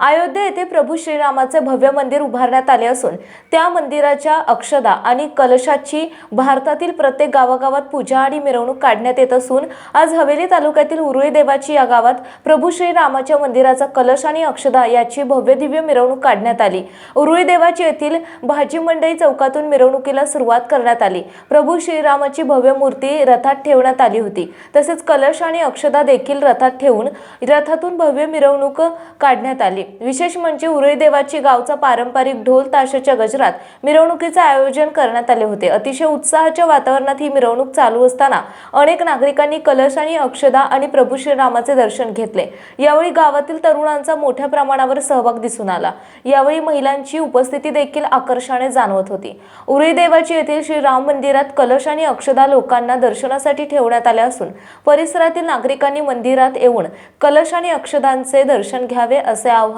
अयोध्या येथे प्रभू श्रीरामाचे भव्य मंदिर उभारण्यात आले असून त्या मंदिराच्या अक्षदा आणि कलशाची भारतातील प्रत्येक गावागावात पूजा आणि मिरवणूक काढण्यात येत असून आज हवेली तालुक्यातील उरुळी देवाची या गावात प्रभू श्रीरामाच्या मंदिराचा कलश आणि अक्षदा याची भव्य दिव्य मिरवणूक काढण्यात आली. उरुळी देवाची येथील भाजी मंडई चौकातून मिरवणुकीला सुरुवात करण्यात आली. प्रभू श्रीरामाची भव्य मूर्ती रथात ठेवण्यात आली होती. तसेच कलश आणि अक्षदा देखील रथात ठेवून रथातून भव्य मिरवणूक काढण्यात आली. विशेष म्हणजे उरळीदेवाची गावचा पारंपरिक ढोल ताशाच्या गजरात मिरवणुकीचे आयोजन करण्यात आले होते. अतिशय उत्साहाच्या वातावरणात ही मिरवणूक चालू असताना अनेक नागरिकांनी कलश आणि अक्षदा आणि प्रभू श्रीरामाचे दर्शन घेतले. यावेळी गावातील तरुणांचा मोठ्या प्रमाणावर सहभाग दिसून आला. यावेळी महिलांची उपस्थिती देखील आकर्षाने जाणवत होती. उरळीदेवाची येथील श्रीराम मंदिरात कलश आणि अक्षदा लोकांना दर्शनासाठी ठेवण्यात आल्या असून परिसरातील नागरिकांनी मंदिरात येऊन कलश आणि अक्षदांचे दर्शन घ्यावे असे आवाहन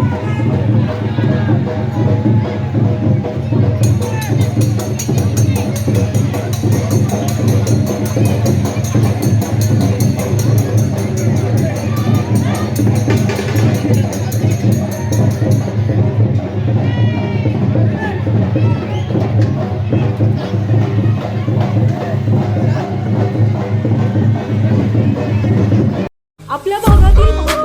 आपल्या भागातील